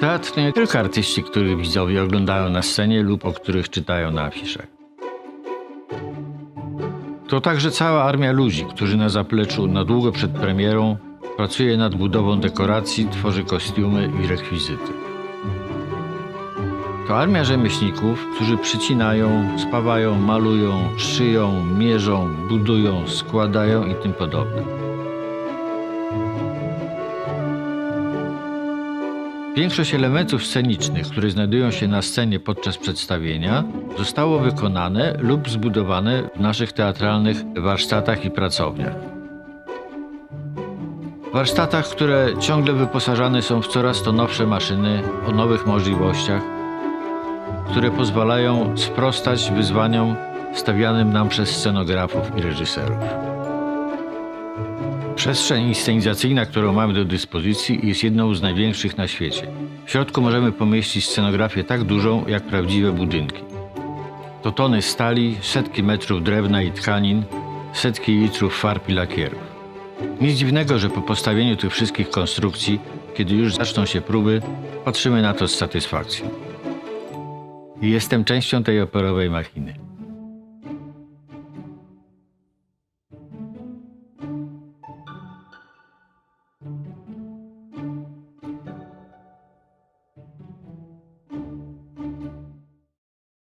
Teatr to nie tylko artyści, których widzowie oglądają na scenie lub o których czytają na afiszach. To także cała armia ludzi, którzy na zapleczu na długo przed premierą pracuje nad budową dekoracji, tworzy kostiumy i rekwizyty. To armia rzemieślników, którzy przycinają, spawają, malują, szyją, mierzą, budują, składają i tym podobne. Większość elementów scenicznych, które znajdują się na scenie podczas przedstawienia, zostało wykonane lub zbudowane w naszych teatralnych warsztatach i pracowniach. Warsztatach, które ciągle wyposażane są w coraz to nowsze maszyny o nowych możliwościach, które pozwalają sprostać wyzwaniom stawianym nam przez scenografów i reżyserów. Przestrzeń inscenizacyjna, którą mamy do dyspozycji, jest jedną z największych na świecie. W środku możemy pomieścić scenografię tak dużą, jak prawdziwe budynki. To tony stali, setki metrów drewna i tkanin, setki litrów farb i lakierów. Nic dziwnego, że po postawieniu tych wszystkich konstrukcji, kiedy już zaczną się próby, patrzymy na to z satysfakcją. Jestem częścią tej operowej machiny.